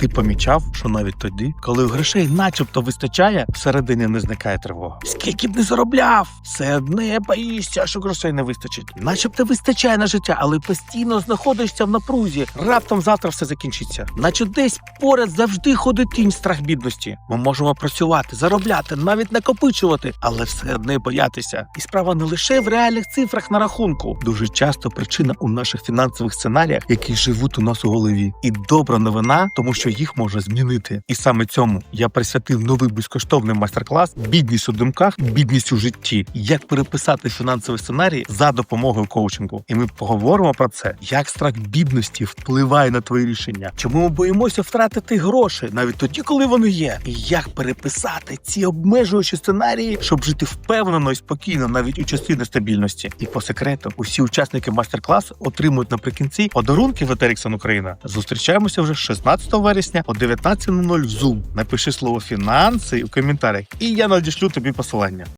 Ти помічав, що навіть тоді, коли грошей начебто вистачає, всередині не зникає тривога. Скільки б не заробляв, все одне боїшся, що грошей не вистачить. Начебто вистачає на життя, але постійно знаходишся в напрузі. Раптом завтра все закінчиться. Наче десь поряд завжди ходить тінь страх бідності. Ми можемо працювати, заробляти, навіть накопичувати, але все одне боятися. І справа не лише в реальних цифрах на рахунку. Дуже часто причина у наших фінансових сценаріях, які живуть у нас у голові. І добра новина, тому що їх можна змінити. І саме цьому я присвятив новий безкоштовний майстер-клас Бідність у думках, бідність у житті. Як переписати фінансовий сценарій за допомогою коучингу. І ми поговоримо про це, як страх бідності впливає на твої рішення, чому ми боїмося втратити гроші навіть тоді, коли вони є, і як переписати ці обмежуючі сценарії, щоб жити впевнено і спокійно, навіть у часи нестабільності. І по секрету, усі учасники майстер-класу отримують наприкінці подарунки в Етеріксон Україна. Зустрічаємося вже 16 вересня о 19.00 в Zoom. Напиши слово фінанси у коментарях, і я надішлю тобі посилання.